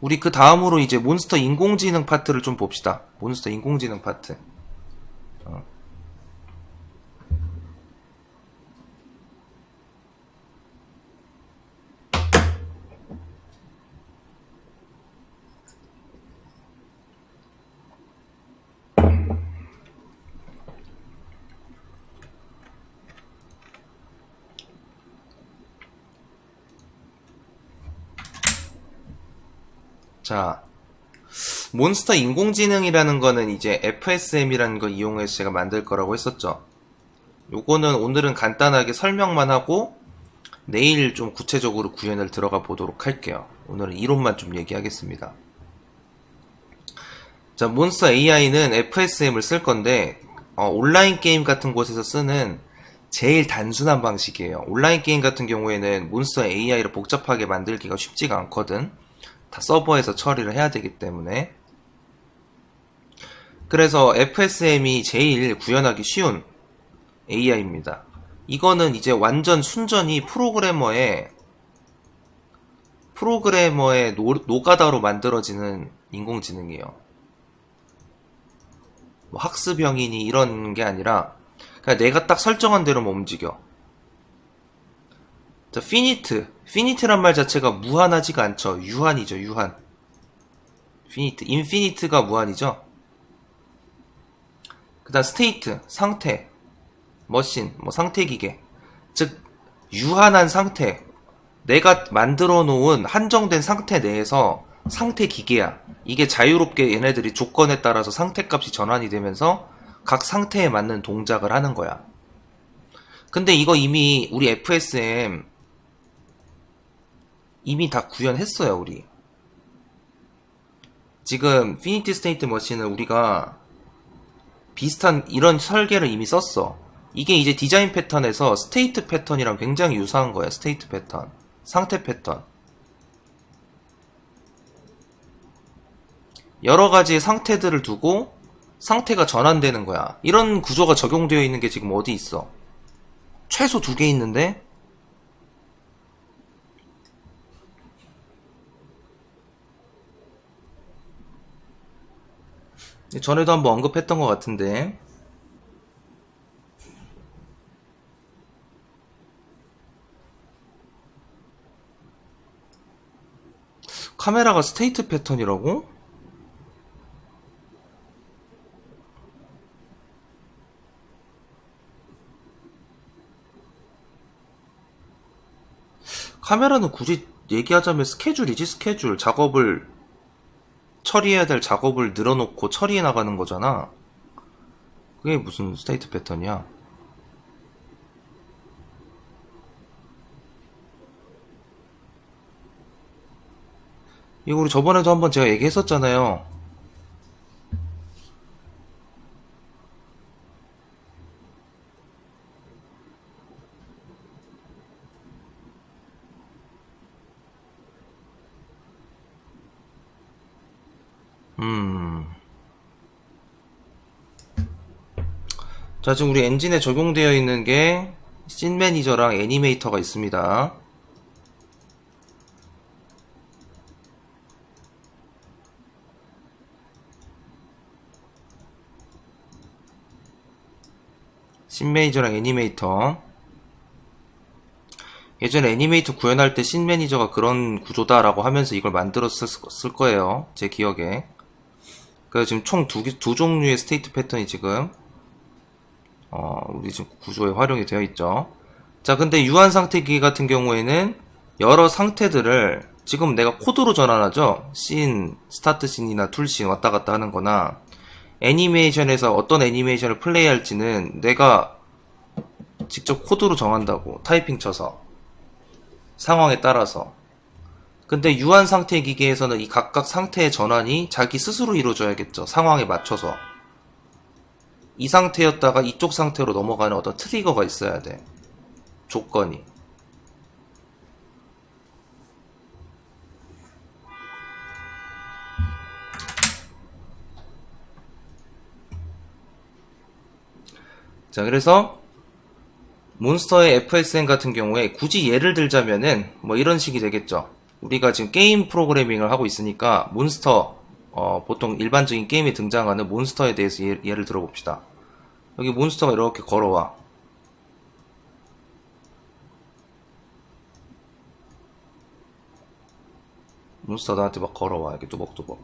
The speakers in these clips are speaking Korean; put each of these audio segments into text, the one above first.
우리 그 다음으로 이제 몬스터 인공지능 파트를 좀 봅시다. 몬스터 인공지능 파트. 자, 몬스터 인공지능이라는 거는 이제 FSM이라는 거 이용해서 제가 만들 거라고 했었죠. 요거는 오늘은 간단하게 설명만 하고 내일 좀 구체적으로 구현을 들어가 보도록 할게요. 오늘은 이론만 좀 얘기하겠습니다. 자, 몬스터 AI는 FSM을 쓸 건데 어, 온라인 게임 같은 곳에서 쓰는 제일 단순한 방식이에요. 온라인 게임 같은 경우에는 몬스터 AI를 복잡하게 만들기가 쉽지가 않거든. 다 서버에서 처리를 해야 되기 때문에 그래서 FSM이 제일 구현하기 쉬운 AI입니다. 이거는 이제 완전 순전히 프로그래머의 프로그래머의 노, 노가다로 만들어지는 인공지능이에요. 뭐 학습형이니 이런 게 아니라 그냥 내가 딱 설정한 대로만 움직여. 자, 피니트. 피니트란 말 자체가 무한하지가 않죠. 유한이죠, 유한. 피니트. 인피니트가 무한이죠. 그 다음 스테이트, 상태. 머신, 뭐 상태 기계. 즉, 유한한 상태. 내가 만들어 놓은 한정된 상태 내에서 상태 기계야. 이게 자유롭게 얘네들이 조건에 따라서 상태 값이 전환이 되면서 각 상태에 맞는 동작을 하는 거야. 근데 이거 이미 우리 FSM 이미 다 구현했어요, 우리. 지금 피니티 스테이트 머신은 우리가 비슷한 이런 설계를 이미 썼어. 이게 이제 디자인 패턴에서 스테이트 패턴이랑 굉장히 유사한 거야, 스테이트 패턴. 상태 패턴. 여러 가지의 상태들을 두고 상태가 전환되는 거야. 이런 구조가 적용되어 있는 게 지금 어디 있어? 최소 두 개 있는데 전에도 한번 언급했던 것 같은데 카메라가 스테이트 패턴이라고? 카메라는 굳이 얘기하자면 스케줄이지 스케줄 작업을 처리해야 될 작업을 늘어놓고 처리해 나가는 거잖아. 그게 무슨 스테이트 패턴이야? 이거 우리 저번에도 한번 제가 얘기했었잖아요. 자, 지금 우리 엔진에 적용되어 있는 게 씬 매니저랑 애니메이터가 있습니다. 씬 매니저랑 애니메이터. 예전에 애니메이터 구현할 때 씬 매니저가 그런 구조다라고 하면서 이걸 만들었을 거예요. 제 기억에. 그래서 지금 총 두, 두 종류의 스테이트 패턴이 지금 어, 우리 지금 구조에 활용이 되어 있죠. 자, 근데 유한 상태 기계 같은 경우에는 여러 상태들을 지금 내가 코드로 전환하죠. 씬, 스타트 씬이나 툴 씬 왔다 갔다 하는 거나 애니메이션에서 어떤 애니메이션을 플레이할지는 내가 직접 코드로 정한다고. 타이핑 쳐서. 상황에 따라서. 근데 유한 상태 기계에서는 이 각각 상태의 전환이 자기 스스로 이루어져야겠죠. 상황에 맞춰서. 이 상태였다가 이쪽 상태로 넘어가는 어떤 트리거가 있어야 돼. 조건이. 자, 그래서 몬스터의 FSN 같은 경우에 굳이 예를 들자면은 뭐 이런 식이 되겠죠. 우리가 지금 게임 프로그래밍을 하고 있으니까 몬스터 어, 보통 일반적인 게임에 등장하는 몬스터에 대해서 예, 예를 들어봅시다. 여기 몬스터가 이렇게 걸어와. 몬스터 나한테 막 걸어와. 이렇게 뚜벅뚜벅.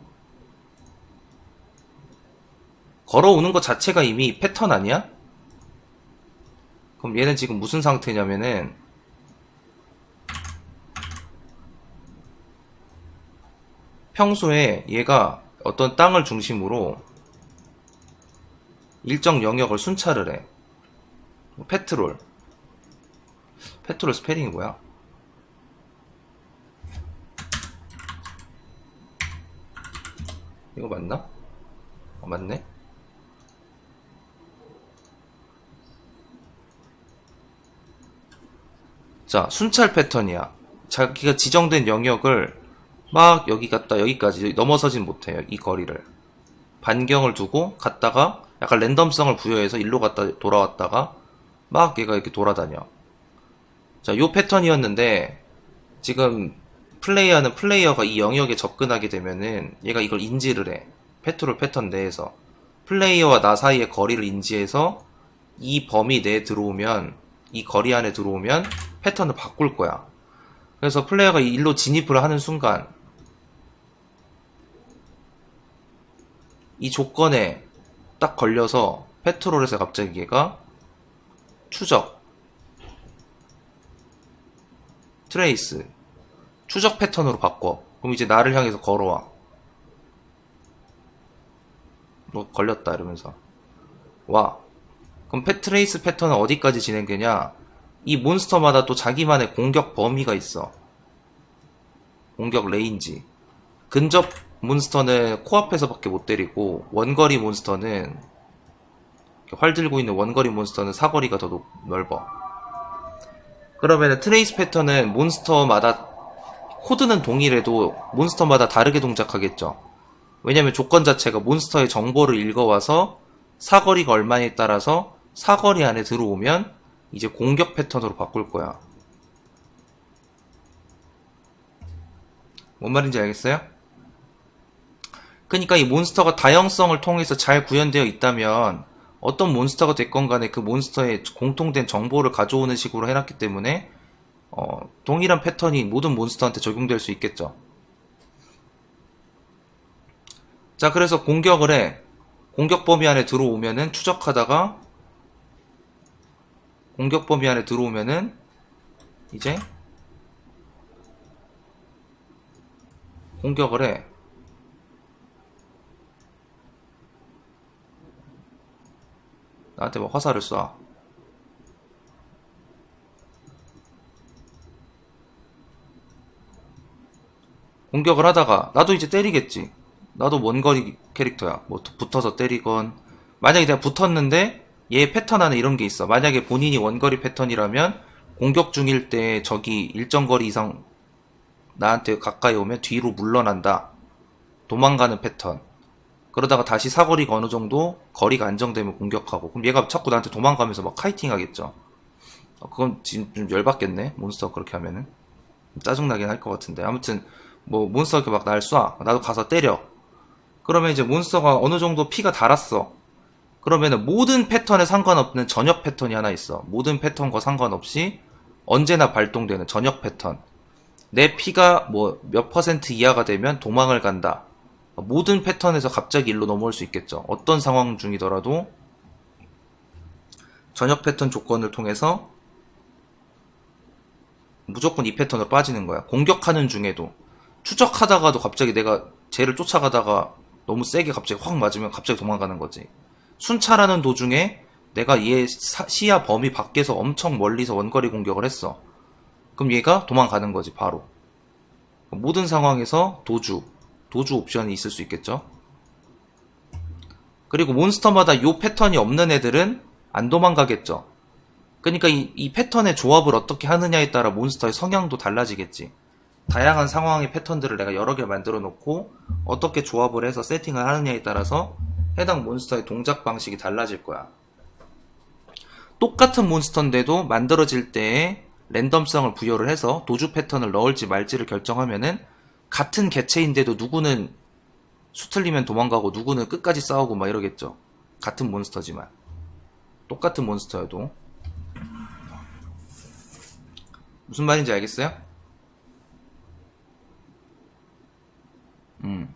걸어오는 것 자체가 이미 패턴 아니야? 그럼 얘는 지금 무슨 상태냐면은 평소에 얘가 어떤 땅을 중심으로 일정 영역을 순찰을 해. 뭐 페트롤. 페트롤 스페링이 뭐야? 이거 맞나? 어, 맞네. 자, 순찰 패턴이야. 자기가 지정된 영역을 막 여기 갔다 여기까지 넘어서진 못해요. 이 거리를. 반경을 두고 갔다가 약간 랜덤성을 부여해서 일로 갔다 돌아왔다가 막 얘가 이렇게 돌아다녀. 자, 요 패턴이었는데 지금 플레이하는 플레이어가 이 영역에 접근하게 되면은 얘가 이걸 인지를 해. 페트롤 패턴 내에서. 플레이어와 나 사이의 거리를 인지해서 이 범위 내에 들어오면 이 거리 안에 들어오면 패턴을 바꿀 거야. 그래서 플레이어가 이 일로 진입을 하는 순간 이 조건에 딱 걸려서 페트롤에서 갑자기 얘가 추적, 트레이스, 추적 패턴으로 바꿔. 그럼 이제 나를 향해서 걸어와. 뭐 걸렸다 이러면서 와. 그럼 패트레이스 패턴은 어디까지 진행되냐? 이 몬스터마다 또 자기만의 공격 범위가 있어. 공격 레인지. 근접 몬스터는 코앞에서밖에 못 때리고 원거리 몬스터는 활 들고 있는 원거리 몬스터는 사거리가 더 높- 넓어. 그러면 트레이스 패턴은 몬스터마다 코드는 동일해도 몬스터마다 다르게 동작하겠죠. 왜냐면 조건 자체가 몬스터의 정보를 읽어와서 사거리가 얼마에 따라서 사거리 안에 들어오면 이제 공격 패턴으로 바꿀 거야. 뭔 말인지 알겠어요? 그러니까 이 몬스터가 다양성을 통해서 잘 구현되어 있다면 어떤 몬스터가 됐건 간에 그 몬스터의 공통된 정보를 가져오는 식으로 해놨기 때문에 어, 동일한 패턴이 모든 몬스터한테 적용될 수 있겠죠. 자, 그래서 공격을 해. 공격 범위 안에 들어오면은 추적하다가 공격 범위 안에 들어오면은 이제 공격을 해. 나한테 막 화살을 쏴. 공격을 하다가 나도 이제 때리겠지. 나도 원거리 캐릭터야. 뭐 붙어서 때리건 만약에 내가 붙었는데 얘 패턴 안에 이런 게 있어. 만약에 본인이 원거리 패턴이라면 공격 중일 때 적이 일정 거리 이상 나한테 가까이 오면 뒤로 물러난다. 도망가는 패턴. 그러다가 다시 사거리가 어느 정도 거리가 안정되면 공격하고 그럼 얘가 자꾸 나한테 도망가면서 막 카이팅 하겠죠. 어, 그건 지금 좀 열받겠네. 몬스터 그렇게 하면은 짜증나긴 할 것 같은데 아무튼 뭐 몬스터 이렇게 막 날 쏴. 나도 가서 때려. 그러면 이제 몬스터가 어느 정도 피가 달았어. 그러면은 모든 패턴에 상관없는 전역 패턴이 하나 있어. 모든 패턴과 상관없이 언제나 발동되는 전역 패턴. 내 피가 뭐 몇 퍼센트 이하가 되면 도망을 간다. 모든 패턴에서 갑자기 일로 넘어올 수 있겠죠. 어떤 상황 중이더라도 전역 패턴 조건을 통해서 무조건 이 패턴으로 빠지는 거야. 공격하는 중에도 추적하다가도 갑자기 내가 쟤를 쫓아가다가 너무 세게 갑자기 확 맞으면 갑자기 도망가는 거지. 순찰하는 도중에 내가 얘 사- 시야 범위 밖에서 엄청 멀리서 원거리 공격을 했어. 그럼 얘가 도망가는 거지, 바로. 모든 상황에서 도주, 도주 옵션이 있을 수 있겠죠. 그리고 몬스터마다 요 패턴이 없는 애들은 안 도망가겠죠. 그러니까 이, 이 패턴의 조합을 어떻게 하느냐에 따라 몬스터의 성향도 달라지겠지. 다양한 상황의 패턴들을 내가 여러 개 만들어 놓고 어떻게 조합을 해서 세팅을 하느냐에 따라서 해당 몬스터의 동작 방식이 달라질 거야. 똑같은 몬스터인데도 만들어질 때의 랜덤성을 부여를 해서 도주 패턴을 넣을지 말지를 결정하면은 같은 개체인데도 누구는 수틀리면 도망가고 누구는 끝까지 싸우고 막 이러겠죠. 같은 몬스터지만. 똑같은 몬스터여도. 무슨 말인지 알겠어요? 음.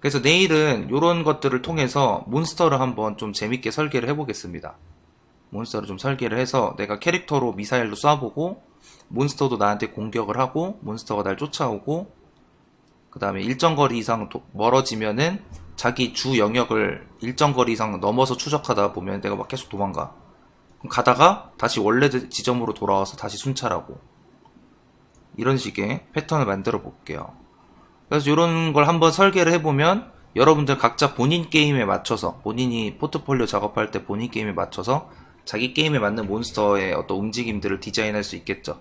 그래서 내일은 이런 것들을 통해서 몬스터를 한번 좀 재밌게 설계를 해보겠습니다. 몬스터를 좀 설계를 해서 내가 캐릭터로 미사일로 쏴보고 몬스터도 나한테 공격을 하고 몬스터가 날 쫓아오고 그 다음에 일정 거리 이상 도- 멀어지면은 자기 주 영역을 일정 거리 이상 넘어서 추적하다 보면 내가 막 계속 도망가. 가다가 다시 원래 지점으로 돌아와서 다시 순찰하고 이런 식의 패턴을 만들어 볼게요. 그래서 이런 걸 한번 설계를 해보면 여러분들 각자 본인 게임에 맞춰서 본인이 포트폴리오 작업할 때 본인 게임에 맞춰서 자기 게임에 맞는 몬스터의 어떤 움직임들을 디자인할 수 있겠죠.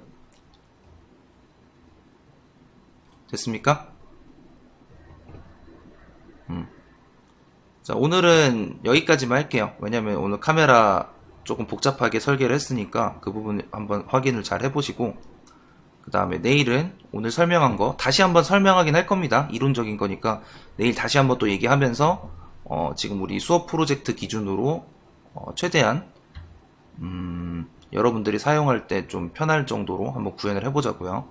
됐습니까? 자, 오늘은 여기까지만 할게요. 왜냐면 오늘 카메라 조금 복잡하게 설계를 했으니까 그 부분 한번 확인을 잘 해보시고 그 다음에 내일은 오늘 설명한 거 다시 한번 설명하긴 할 겁니다. 이론적인 거니까 내일 다시 한번 또 얘기하면서 어, 지금 우리 수업 프로젝트 기준으로 어, 최대한 음, 여러분들이 사용할 때 좀 편할 정도로 한번 구현을 해보자고요.